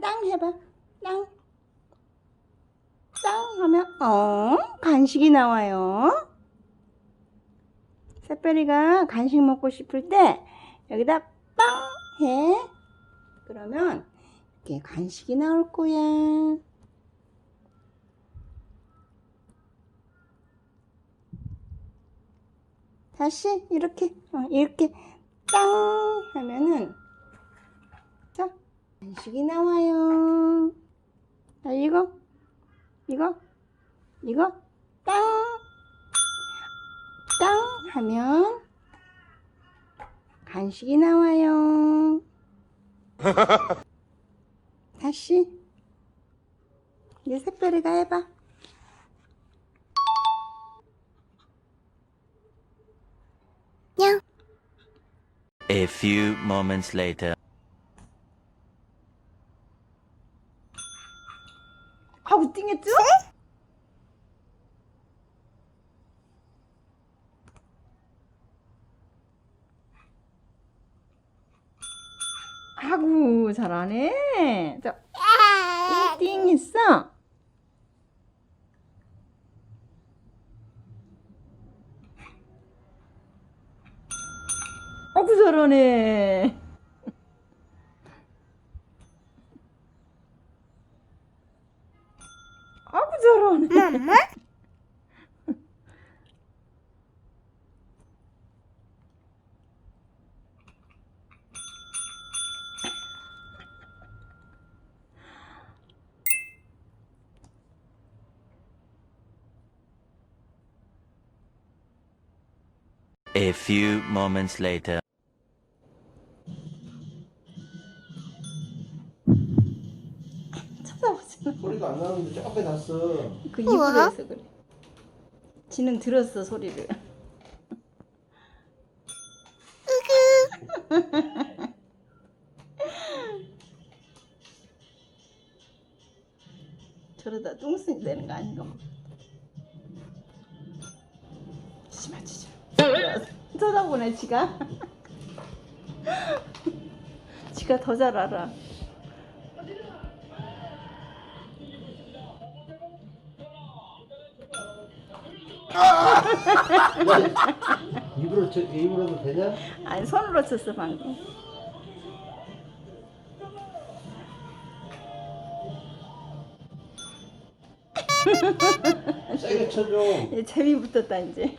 땅 해봐. 땅. 땅 하면 어 간식이 나와요. 새별이가 간식 먹고 싶을 때 여기다 빵 해. 그러면 이렇게 간식이 나올 거야. 다시 이렇게 어, 이렇게 땅 하면은 자 간식이 나와요. 자 이거 이거 이거 땅 땅 하면 간식이 나와요. 다시 이제 새별이가 해봐. A few moments later. 하고 띵했죠? 아구 잘하네. 자, 띵 했어. 아구 잘하네. 아구 잘하네. A few moments later. 쳐다보지 소리가 안 나는데 저 앞에 났어. 그 입으로 해서 그래. 지는 들었어 소리를. 저러다 똥순이 되는 거 아닌가 뭐. 심하지 좀. 쳐다보네 지가. 지가 더 잘 알아. 입으로 쳐, 입으로도 되냐? 아니 손으로 쳤어 방금. 세게 쳐줘. 재미 붙었다 이제.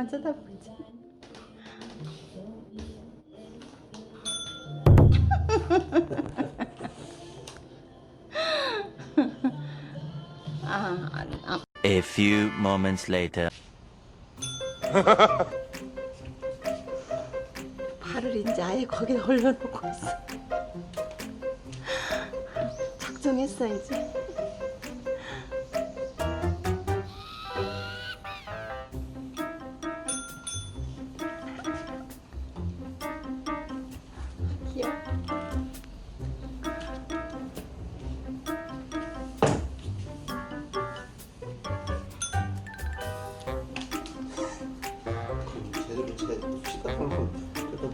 자기만 쳐다보고 있지. 아, 아, A few moments later. 발을 이제 아예 거기에 올려놓고 있어. 작정했어 이제.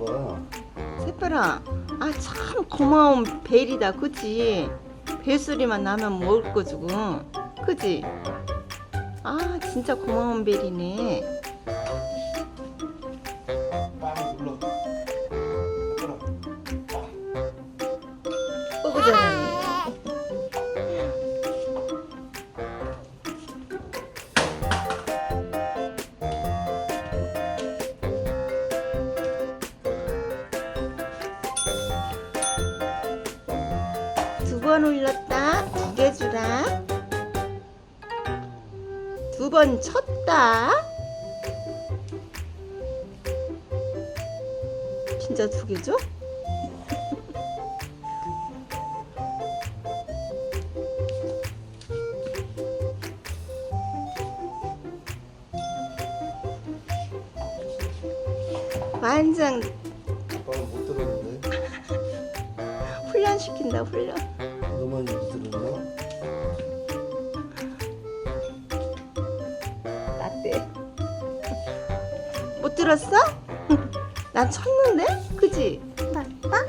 뜯어봐. 새별아, 아 참 고마운 벨이다, 그치? 벨소리만 나면 먹을 거 주고, 그치? 아 진짜 고마운 벨이네. 번 올렸다. 두 개 주라. 두 번 쳤다. 진짜 두 개 줘? 완전 아빠는 못 들었는데. 훈련시킨다 훈련 들었나? 나때 못 들었어? 난 쳤는데? 그지? 빠빠?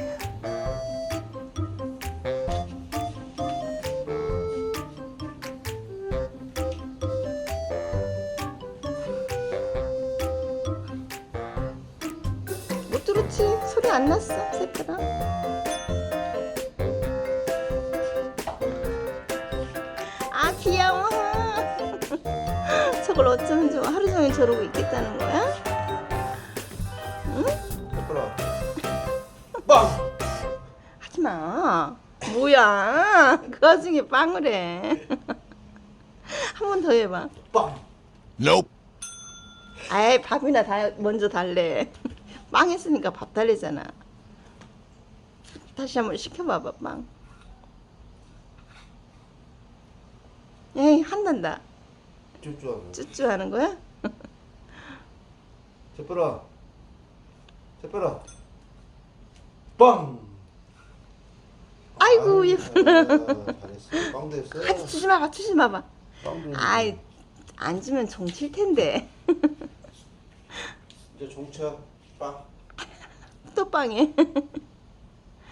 못 들었지? 소리 안 났어, 새별아. 저러고 있겠다는 거야? 해봐라. 빵. 하지 마. 뭐야? 그 와중에 빵을 해. 한 번 더 해봐. 빵. 아이, 밥이나 다 먼저 달래. 빵 했으니까 밥 달래잖아. 다시 한번 시켜봐봐, 빵. 에이, 한단다. 쭈쭈하네. 쭈쭈 하는 거야? 제퍼라. 제퍼라. 빵. 아이고, 예쁘나. 빵 됐어. 같이 주지 마봐, 주지 마봐. 빵. 아이, 안 주면 종칠 텐데. 이제 종차 빵. 또 빵해.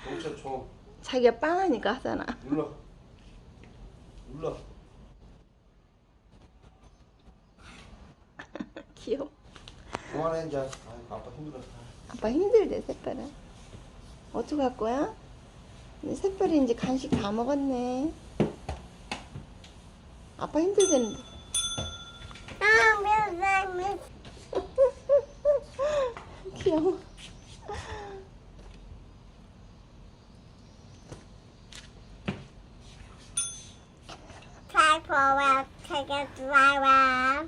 종차 종. 자기가 빵 하니까 하잖아. 눌러. 눌러. 귀여워. 그만해 이제. 아이 아빠 힘들어. 아빠 힘들대, 새별아. 어떡할 거야? 근데 새별이 이제 간식 다 먹었네. 아빠 힘들대는데. 아, 몇, 몇, 몇. 귀여워. 잘 보아, 되게 좋아와.